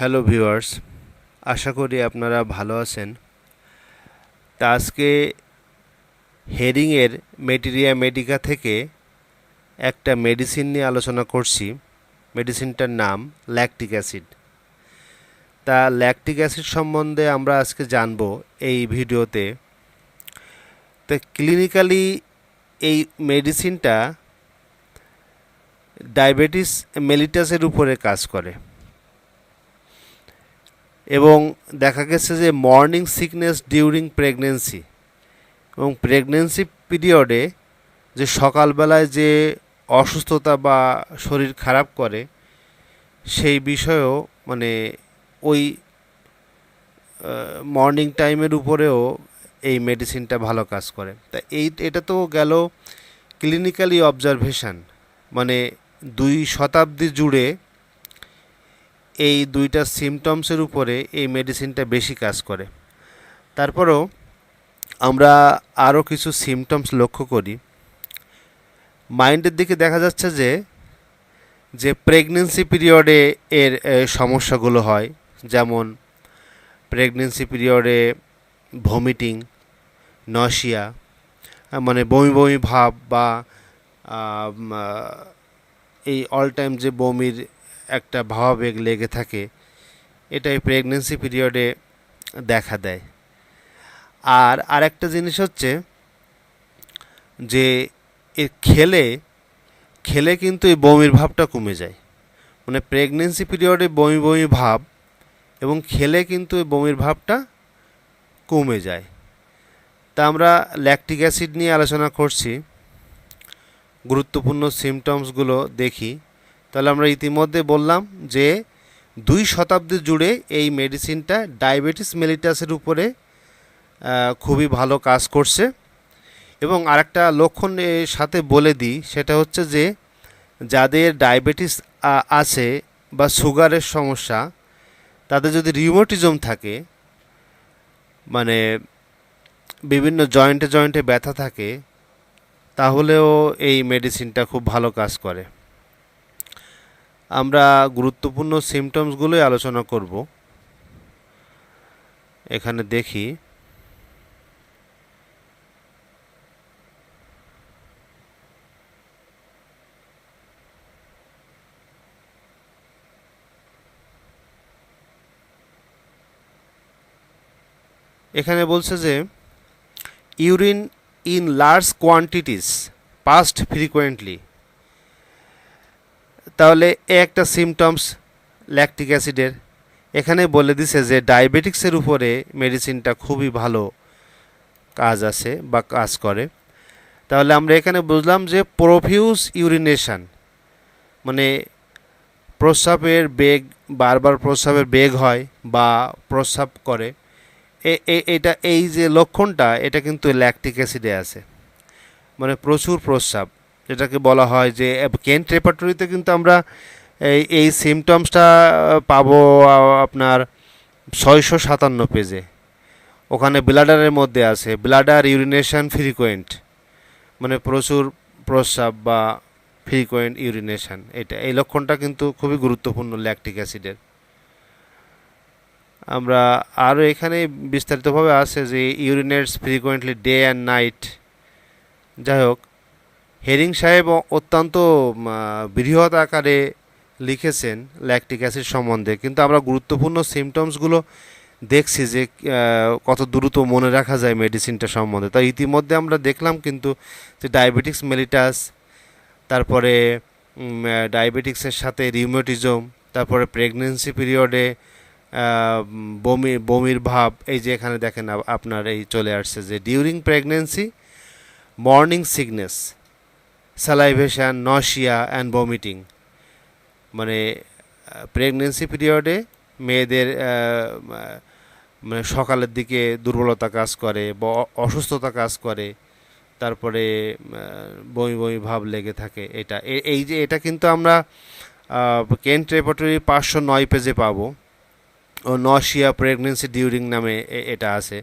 Hello viewers আশা করি আপনারা ভালো আছেন। তা আজকে হেরিংয়ের মেটেরিয়া মেডিকা থেকে একটা মেডিসিন নিয়ে আলোচনা করছি। মেডিসিনটার নাম ল্যাকটিক অ্যাসিড তা ল্যাকটিক অ্যাসিড সম্বন্ধে আমরা আজকে জানব এই ভিডিওতে। তো ক্লিনিক্যালি এই মেডিসিনটা ডায়াবেটিস মেলিটাসের উপরে কাজ করে। এবং দেখা গেছে যে মর্নিং সিকনেস ডিউরিং প্রেগনেন্সি এবং প্রেগনেন্সি পিরিয়ডে যে সকালবেলায় যে অসুস্থতা বা শরীর খারাপ করে সেই বিষয়েও মানে ওই মর্নিং টাইমের উপরেও এই মেডিসিনটা ভালো কাজ করে। তা এই, এটা তো গেল ক্লিনিক্যালি অবজারভেশন মানে দুই শতাব্দী জুড়ে এই দুইটা সিমটমসের উপরে এই মেডিসিনটা বেশি কাজ করে। তারপরেও আমরা আরও কিছু সিমটমস লক্ষ্য করি। মাইন্ডের দিকে দেখা যাচ্ছে যে যে প্রেগনেন্সি পিরিয়ডে এর সমস্যাগুলো হয়, যেমন প্রেগনেন্সি পিরিয়ডে ভমিটিং নশিয়া মানে বমি বমি ভাব বা এই অল টাইম যে বমির একটা ভাবাবেগ লেগে থাকে এটা এই প্রেগনেন্সি পিরিয়ডে দেখা দেয়। আর আরেকটা জিনিস হচ্ছে যে, এ খেলে খেলে কিন্তু এই বমির ভাবটা কমে যায়। মানে প্রেগনেন্সি পিরিয়ডে বমি বমি ভাব এবং খেলে কিন্তু এই বমির ভাবটা কমে যায়। তা আমরা ল্যাকটিক অ্যাসিড নিয়ে আলোচনা করছি। গুরুত্বপূর্ণ সিমটমসগুলো দেখি। তাহলে আমরা ইতিমধ্যে বললাম যে দুই শতাব্দী জুড়ে এই মেডিসিনটা ডায়াবেটিস মেলিটাসের উপরে খুবই ভালো কাজ করছে। এবং আরেকটা লক্ষণ এর সাথে বলে দিই, সেটা হচ্ছে যে যাদের ডায়াবেটিস আছে বা সুগারের সমস্যা, তাদের যদি রিউমেটিজম থাকে মানে বিভিন্ন জয়েন্টে জয়েন্টে ব্যথা থাকে, তাহলেও এই মেডিসিনটা খুব ভালো কাজ করে। আমরা গুরুত্বপূর্ণ সিমটমসগুলোই আলোচনা করব। এখানে দেখি। এখানে বলছে যে urine in large quantities passed frequently তাহলে একটা সিমটমস ল্যাকটিক অ্যাসিডের এখানে বলে দিছে যে ডায়াবেটিক্সের উপরে মেডিসিনটা খুবই ভালো কাজ আছে বা কাজ করে। তাহলে আমরা এখানে বুঝলাম যে প্রোফিউস ইউরিনেশন মানে প্রস্রাবের বেগ, বারবার প্রস্রাবের বেগ হয় বা প্রস্রাব করে। এটা, এই যে লক্ষণটা, এটা কিন্তু ল্যাকটিক অ্যাসিডে আছে। মানে প্রচুর প্রস্রাব। যেটাকে বলা হয় যে কেন্ট রেপার্টরিতে কিন্তু আমরা এই এই সিমটমসটা পাবো আপনার ছয়শো সাতান্ন পেজে। ওখানে ব্লাডারের মধ্যে আছে, ব্লাডার ইউরিনেশন ফ্রিকোয়েন্ট। মানে প্রচুর প্রস্রাব বা ফ্রিকোয়েন্ট ইউরিনেশন, এটা, এই লক্ষণটা কিন্তু খুবই গুরুত্বপূর্ণ ল্যাকটিক অ্যাসিডের। আমরা আরও এখানে বিস্তারিতভাবে আছে যে, urinates frequently day and night. যাই হোক হেরিং সাহেব অত্যন্ত বৃহৎ আকারে লিখেছেন ল্যাকটিক অ্যাসিড সম্বন্ধে। কিন্তু আমরা গুরুত্বপূর্ণ সিমটমসগুলো দেখছি যে কত দ্রুত মনে রাখা যায় মেডিসিনটা সম্বন্ধে। তাই ইতিমধ্যে আমরা দেখলাম কিন্তু যে ডায়াবেটিক্স মেলিটাস তারপরে ডায়াবেটিক্সের সাথে রিউমেটিজম তারপরে প্রেগনেন্সি পিরিয়ডে বমি, বমির ভাব, এই যে এখানে দেখেন আপনার এই চলে আসছে যে during pregnancy morning sickness salivation nausea and vomiting মানে প্রেগনেন্সি পিরিয়ডে মেয়েদের মানে সকালের দিকে দুর্বলতা কাজ করে বা অসুস্থতা কাজ করে, তারপরে বমি বমি ভাব লেগে থাকে এটা। এই যে এটা কিন্তু আমরা কেন্ট রেপার্টরি পাঁচশো নয় পেজে পাবো। নশিয়া প্রেগনেন্সি ডিউরিং নামে এটা আছে।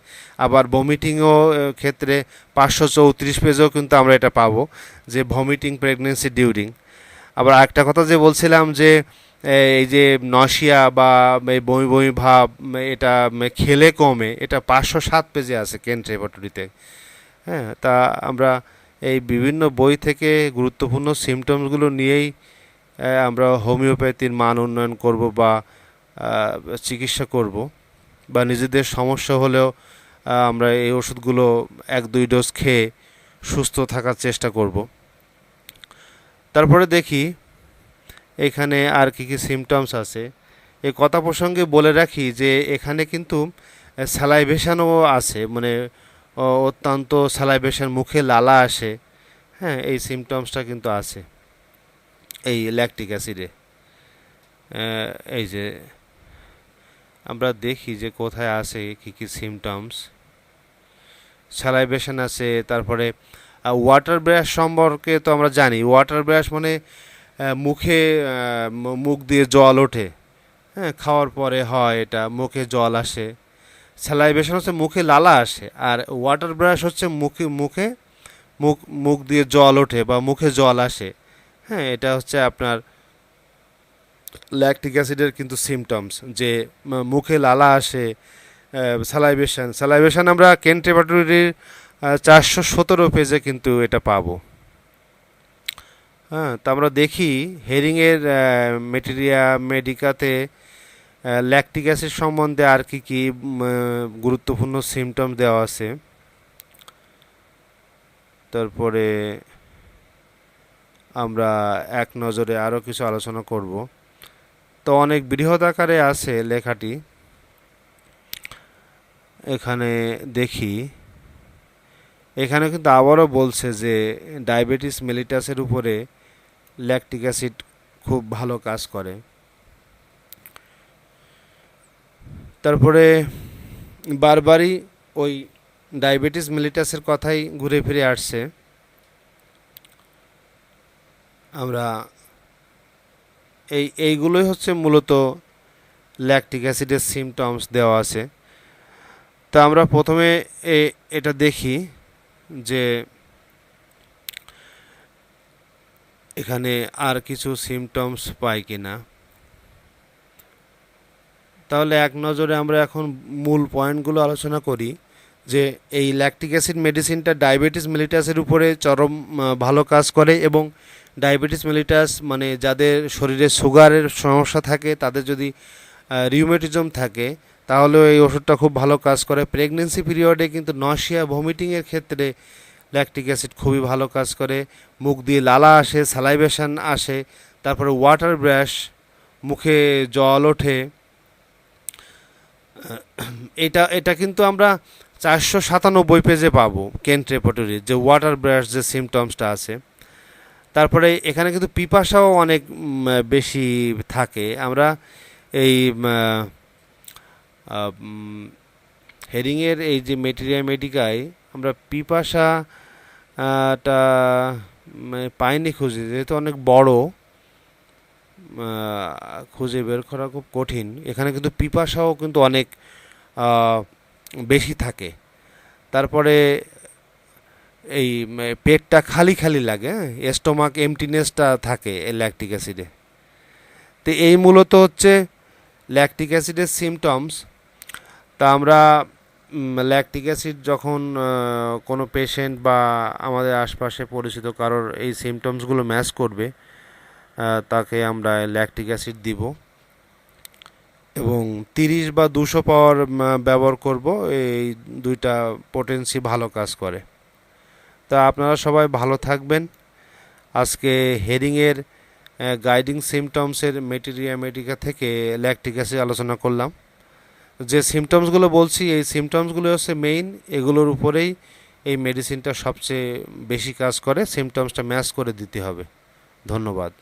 আবার ভমিটিংও ক্ষেত্রে পাঁচশো চৌত্রিশ পেজেও কিন্তু আমরা এটা পাবো, যে ভমিটিং প্রেগনেন্সি ডিউরিং আবার আরেকটা কথা যে বলছিলাম যে এই যে নশিয়া বা এই বমি বমি ভাব এটা খেলে কমে, এটা পাঁচশো সাত পেজে আছে কেন্ট রেপার্টরিতে হ্যাঁ তা আমরা এই বিভিন্ন বই থেকে গুরুত্বপূর্ণ সিমটমসগুলো নিয়েই আমরা হোমিওপ্যাথির মান উন্নয়ন করব বা চিকিৎসা করব বা নিজেদের সমস্যা হলেও আমরা এই ওষুধগুলো এক দুই ডোজ খেয়ে সুস্থ থাকার চেষ্টা করব। তারপরে দেখি এখানে আর কি কি সিমটমস আছে। এই কথা প্রসঙ্গে বলে রাখি যে এখানে কিন্তু স্যালাইভেশনও আছে মানে অত্যন্ত স্যালাইভেশন মুখে লালা আসে। হ্যাঁ এই সিমটমসটা কিন্তু আছে। এই ল্যাকটিক অ্যাসিডে এই যে আমরা দেখি যে কোথায় আছে, কি কি সিমটমস স্যালাইভেশন আছে, তারপরে ওয়াটার ব্রাশ সম্পর্কে তো আমরা জানি। ওয়াটার ব্রাশ মানে মুখে মুখ দিয়ে জল ওঠে। হ্যাঁ খাওয়ার পরে হয় এটা, মুখে জল আসে। স্যালাইভেশন হচ্ছে মুখে লালা আসে, আর ওয়াটার ব্রাশ হচ্ছে মুখে মুখে মুখ মুখ দিয়ে জল ওঠে বা মুখে জল আসে। হ্যাঁ এটা হচ্ছে আপনার ল্যাকটিক অ্যাসিডের কিন্তু সিমটমস যে মুখে লালা আসে স্যালাইভেশন স্যালাইভেশন আমরা রেপার্টরির চারশো সতেরো পেজে কিন্তু এটা পাবো। হ্যাঁ তা আমরা দেখি হেরিংয়ের মেটেরিয়া মেডিকাতে ল্যাকটিক অ্যাসিড সম্বন্ধে আর কি কি গুরুত্বপূর্ণ সিমটম দেওয়া আছে। তারপরে আমরা এক নজরে আরও কিছু আলোচনা করব। তো অনেক বৃহৎ আকারে আছে লেখাটি। এখানে দেখি। এখানে কিন্তু আবারও বলছে যে ডায়াবেটিস মেলিটাসের উপরে ল্যাকটিক অ্যাসিড খুব ভালো কাজ করে। তারপরে বারবারই ওই ডায়াবেটিস মেলিটাসের কথাই ঘুরে ফিরে আসছে। আমরা এই, এইগুলোই হচ্ছে মূলত ল্যাকটিক অ্যাসিডের সিমটমস দেওয়া আছে। তা আমরা প্রথমে এটা দেখি যে এখানে আর কিছু সিমটমস পাই কিনা। তাহলে এক নজরে আমরা এখন মূল পয়েন্টগুলো আলোচনা করি। যে এই ল্যাকটিক অ্যাসিড মেডিসিনটা ডায়াবেটিস মেলিটাসের উপরে চরম ভালো কাজ করে এবং ডায়াবেটিস মেলিটাস মানে যাদের শরীরে সুগারের সমস্যা থাকে, তাদের যদি রিউমেটিজম থাকে তাহলেও এই ওষুধটা খুব ভালো কাজ করে। প্রেগনেন্সি পিরিয়ডে কিন্তু নশিয়া ভমিটিংয়ের ক্ষেত্রে ল্যাকটিক অ্যাসিড খুবই ভালো কাজ করে। মুখ দিয়ে লালা আসে স্যালাইভেশন আসে, তারপরে ওয়াটার ব্রাশ মুখে জল ওঠে। এটা এটা কিন্তু আমরা চারশো সাতানব্বই পেজে পাবো কেন্ট রেপোর্টরির যে ওয়াটার ব্রাশ, যে সিমটমসটা আছে। তারপরে এখানে কিন্তু পিপাসাও অনেক বেশি থাকে। আমরা এই হেরিংয়ের এই যে মেটেরিয়া মেডিকায় আমরা পিপাসাটা পাইনি খুঁজে। যেহেতু অনেক বড় খুঁজে বের করা খুব কঠিন। এখানে কিন্তু পিপাসাও কিন্তু অনেক বেশি থাকে। তারপরে এই পেটটা খালি খালি লাগে হ্যাঁ? স্টোমাক এমটিনেসটা থাকে এই ল্যাকটিক অ্যাসিডে তো এই মূলত হচ্ছে ল্যাকটিক অ্যাসিডের সিমটমস তা আমরা ল্যাকটিক অ্যাসিড যখন কোনো পেশেন্ট বা আমাদের আশপাশে পরিচিত কারোর এই সিমটমসগুলো ম্যাচ করবে তাকে আমরা ল্যাকটিক অ্যাসিড দিব। এবং তিরিশ বা দুশো পাওয়ার ব্যবহার করব। এই দুইটা পোটেন্সি ভালো কাজ করে। তা আপনারা সবাই ভালো থাকবেন। আজকে হেরিংয়ের গাইডিং সিমটমসের মেটেরিয়া মেডিকা থেকে ল্যাকটিক অ্যাসিড আলোচনা করলাম। যে সিমটমসগুলো বলছি, এই সিমটমসগুলো হচ্ছে মেইন এগুলোর উপরেই এই মেডিসিনটা সবচেয়ে বেশি কাজ করে। সিমটমসটা ম্যাচ করে দিতে হবে। ধন্যবাদ।